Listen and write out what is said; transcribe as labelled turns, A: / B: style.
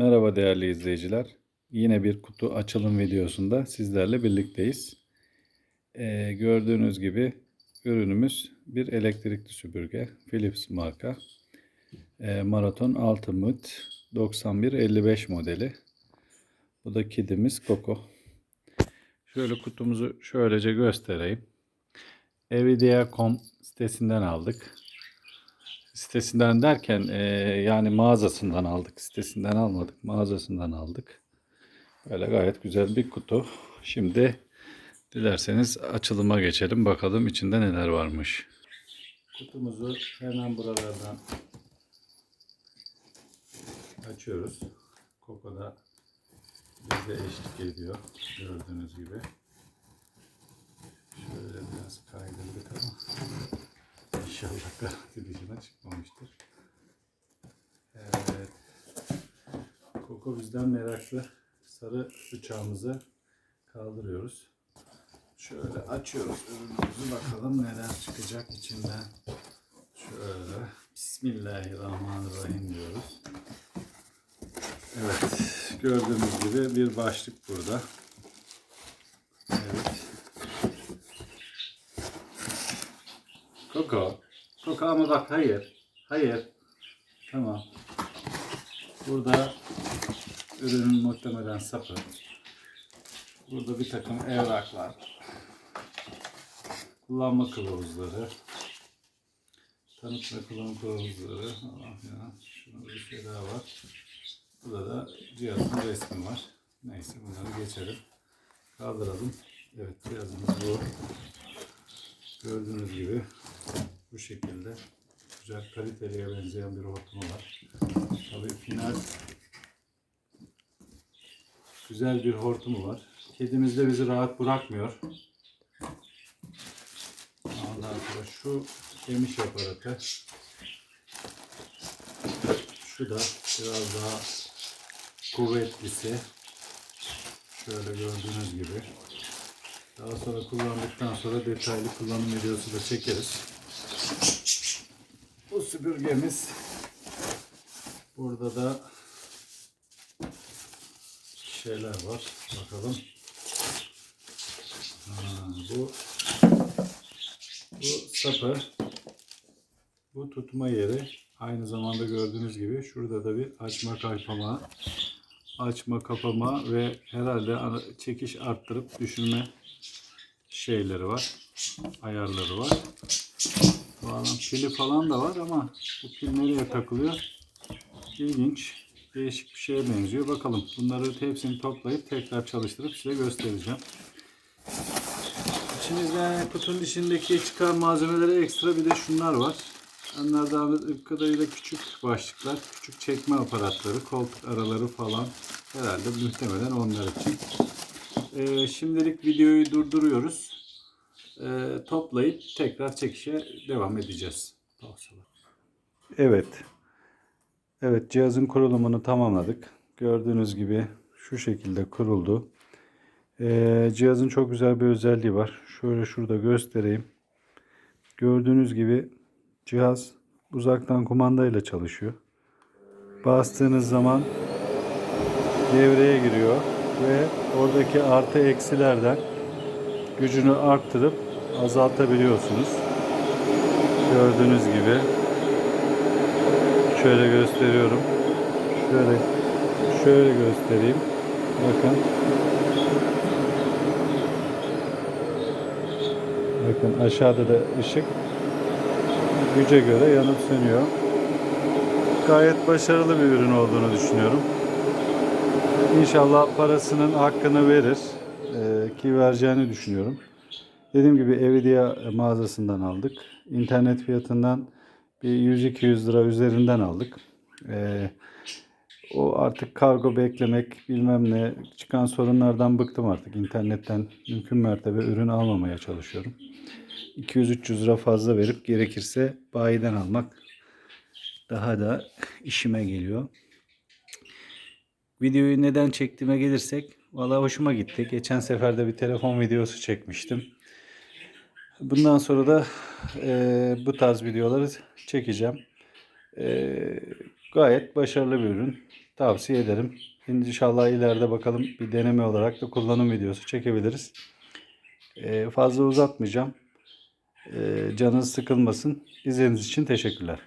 A: Merhaba değerli izleyiciler. Yine bir kutu açılım videosunda sizlerle birlikteyiz. Ee, gördüğünüz gibi ürünümüz bir elektrikli süpürge. Philips marka. Ee, Marathon Ultimate 9155 modeli. Bu da kedimiz Coco. Şöyle kutumuzu şöylece göstereyim. Evidia.com sitesinden aldık. Sitesinden derken e, yani mağazasından aldık. Sitesinden almadık. Mağazasından aldık. Böyle gayet güzel bir kutu. Şimdi dilerseniz açılıma geçelim. Bakalım içinde neler varmış. Kutumuzu hemen buralardan açıyoruz. Koko da bize eşlik ediyor. Gördüğünüz gibi. Şöyle biraz ama İnşallah garanti dışına çıkmamıştır. Evet. Koko bizden meraklı. Sarı bıçağımızı kaldırıyoruz. Şöyle açıyoruz ürünümüzü bakalım neler çıkacak içinden. Şöyle Bismillahirrahmanirrahim diyoruz. Evet gördüğünüz gibi bir başlık burada. Evet. Koko. Koko ama bak hayır. Hayır. Tamam. Burada ürünün muhtemelen sapı. Burada bir takım evraklar. Kullanma kılavuzları. Tanıtma kullanım kılavuzları. Allah ya. Şurada bir şey daha var. Burada da cihazın resmi var. Neyse bunları geçelim. Kaldıralım. Evet cihazımız bu. Gördüğünüz gibi bu şekilde güzel kaliteliye benzeyen bir hortumu var. Tabii final güzel bir hortumu var. Kedimiz de bizi rahat bırakmıyor. Ondan sonra şu emiş aparatı. Şu da biraz daha kuvvetlisi. Şöyle gördüğünüz gibi. Daha sonra kullandıktan sonra detaylı kullanım videosu da çekeriz. Bu süpürgemiz burada da şeyler var. Bakalım. Ha, bu bu sapı bu tutma yeri aynı zamanda gördüğünüz gibi şurada da bir açma kapama açma kapama ve herhalde çekiş arttırıp düşürme şeyleri var. Ayarları var. Falan pili falan da var ama bu pil nereye takılıyor? İlginç. Değişik bir şeye benziyor. Bakalım bunları hepsini toplayıp tekrar çalıştırıp size göstereceğim. İçinizde kutunun içindeki çıkan malzemelere ekstra bir de şunlar var. Onlar da kadarıyla küçük başlıklar, küçük çekme aparatları, koltuk araları falan herhalde muhtemelen onlar için. Ee, şimdilik videoyu durduruyoruz. Ee, toplayıp tekrar çekişe devam edeceğiz. Evet. Evet cihazın kurulumunu tamamladık. Gördüğünüz gibi şu şekilde kuruldu. Ee, cihazın çok güzel bir özelliği var. Şöyle şurada göstereyim. Gördüğünüz gibi cihaz uzaktan kumandayla çalışıyor. Bastığınız zaman devreye giriyor ve oradaki artı eksilerden gücünü arttırıp azaltabiliyorsunuz. Gördüğünüz gibi şöyle gösteriyorum. Şöyle şöyle göstereyim. Bakın. Bakın aşağıda da ışık güce göre yanıp sönüyor. Gayet başarılı bir ürün olduğunu düşünüyorum. İnşallah parasının hakkını verir. Ki vereceğini düşünüyorum. Dediğim gibi Evidia mağazasından aldık. İnternet fiyatından bir 100-200 lira üzerinden aldık. Ee, o artık kargo beklemek bilmem ne çıkan sorunlardan bıktım artık. İnternetten mümkün mertebe ürün almamaya çalışıyorum. 200-300 lira fazla verip gerekirse bayiden almak daha da işime geliyor. Videoyu neden çektiğime gelirsek valla hoşuma gitti. Geçen sefer de bir telefon videosu çekmiştim. Bundan sonra da e, bu tarz videoları çekeceğim. E, gayet başarılı bir ürün. tavsiye ederim. İnşallah ileride bakalım bir deneme olarak da kullanım videosu çekebiliriz. Ee, fazla uzatmayacağım. Ee, canınız sıkılmasın. İzlediğiniz için teşekkürler.